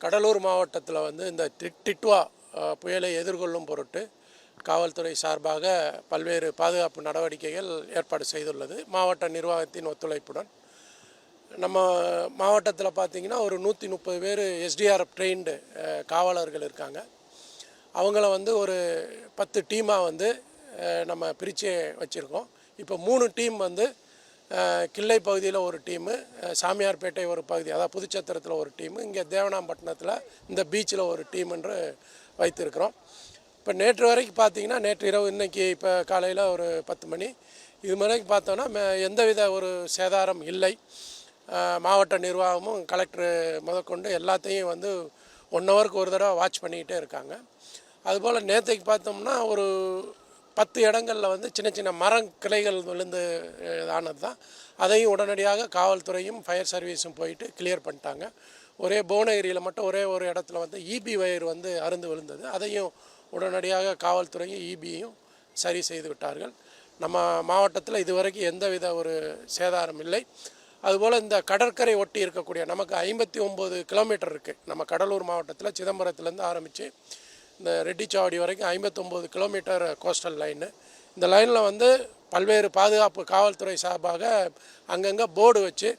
கடலூர் மாவட்டத்தில் வந்து இந்த டி- டிட்வா புயலை எதிர்கொள்ளும் பொருட்டு காவல்துறை சார்பாக பல்வேறு பாதுகாப்பு நடவடிக்கைகள் ஏற்பாடு செய்துள்ளது. மாவட்ட நிர்வாகத்தின் ஒத்துழைப்புடன். நம்ம மாவட்டத்தில் பார்த்திங்கன்னா ஒரு நூற்றி முப்பது பேர் எஸ்டிஆர்எஃப் ட்ரெயின்டு காவலர்கள் இருக்காங்க. அவங்கள வந்து ஒரு பத்து டீமாக வந்து நம்ம பிரித்து வச்சுருக்கோம். இப்போ மூணு டீம் வந்து கிள்ளை பகுதியில் ஒரு டீமு சாமியார்பேட்டை ஒரு பகுதி அதாவது புதுச்சத்திரத்தில் ஒரு டீமு இங்கே தேவனாம்பட்டினத்தில் இந்த பீச்சில் ஒரு டீம் என்று வைத்திருக்கிறோம். இப்போ நேற்று வரைக்கும் பார்த்தீங்கன்னா நேற்று இரவு இன்னைக்கு இப்போ காலையில் ஒரு பத்து மணி இது வரைக்கும் பார்த்தோன்னா மே- எந்தவித ஒரு சேதாரம் இல்லை. மாவட்ட நிர்வாகமும் கலெக்டர் முதற்கொண்டு எல்லாத்தையும் வந்து ஒன் ஹவருக்கு ஒரு தடவை வாட்ச் பண்ணிக்கிட்டே இருக்காங்க. அதுபோல் நேற்றைக்கு பார்த்தோம்னா ஒரு பத்து இடங்களில் வந்து சின்ன சின்ன மரம் கிளைகள் விழுந்து ஆனது தான் அதையும் உடனடியாக காவல்துறையும் ஃபயர் சர்வீஸும் போயிட்டு கிளியர் பண்ணிட்டாங்க. ஒரே புவனகிரியில் மட்டும் ஒரே ஒரு இடத்துல வந்து இபி வயர் வந்து அருந்து விழுந்தது. அதையும் உடனடியாக காவல்துறையும் இபியும் சரி செய்து விட்டார்கள். நம்ம மாவட்டத்தில் இதுவரைக்கும் எந்தவித ஒரு சேதாரம் இல்லை. அதுபோல் இந்த கடற்கரை ஒட்டி இருக்கக்கூடிய நமக்கு ஐம்பத்தி ஒம்பது கிலோமீட்டர் இருக்குது நம்ம கடலூர் மாவட்டத்தில் சிதம்பரத்துலேருந்து ஆரம்பித்து இந்த ரெட்டிச்சாவடி வரைக்கும் ஐம்பத்தொம்போது கிலோமீட்டர் கோஸ்டல் லைனு இந்த லைனில் வந்து பல்வேறு பாதுகாப்பு காவல்துறை சார்பாக அங்கங்கே போர்டு வச்சு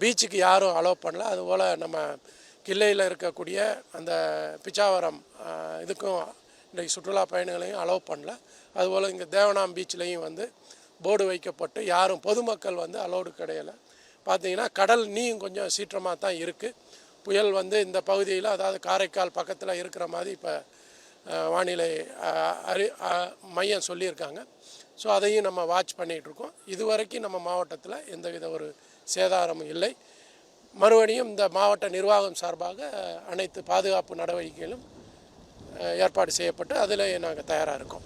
பீச்சுக்கு யாரும் அலோவ் பண்ணல. அதுபோல் நம்ம கிள்ளையில் இருக்கக்கூடிய அந்த பிச்சாவரம் இதுக்கும் இன்றைக்கு சுற்றுலா பயணிகளையும் அலோவ் பண்ணல. அதுபோல் இங்கே தேவனாம் பீச்லேயும் வந்து போர்டு வைக்கப்பட்டு யாரும் பொதுமக்கள் வந்து அலோடு கிடையலை. பார்த்தீங்கன்னா கடல் நீயும் கொஞ்சம் சீற்றமாக தான் இருக்குது புயல் வந்து இந்த பகுதியில் அதாவது காரைக்கால் பக்கத்தில் இருக்கிற மாதிரி இப்போ வானிலை அறி மையம் சொல்லியிருக்காங்க. ஸோ அதையும் நம்ம வாட்ச் பண்ணிகிட்ருக்கோம். இது இதுவரைக்கும் நம்ம மாவட்டத்தில் எந்தவித ஒரு சேதாரமும் இல்லை. மறுபடியும் இந்த மாவட்ட நிர்வாகம் சார்பாக அனைத்து பாதுகாப்பு நடவடிக்கைகளும் ஏற்பாடு செய்யப்பட்டு அதில் நாங்கள் தயாராக இருக்கோம்.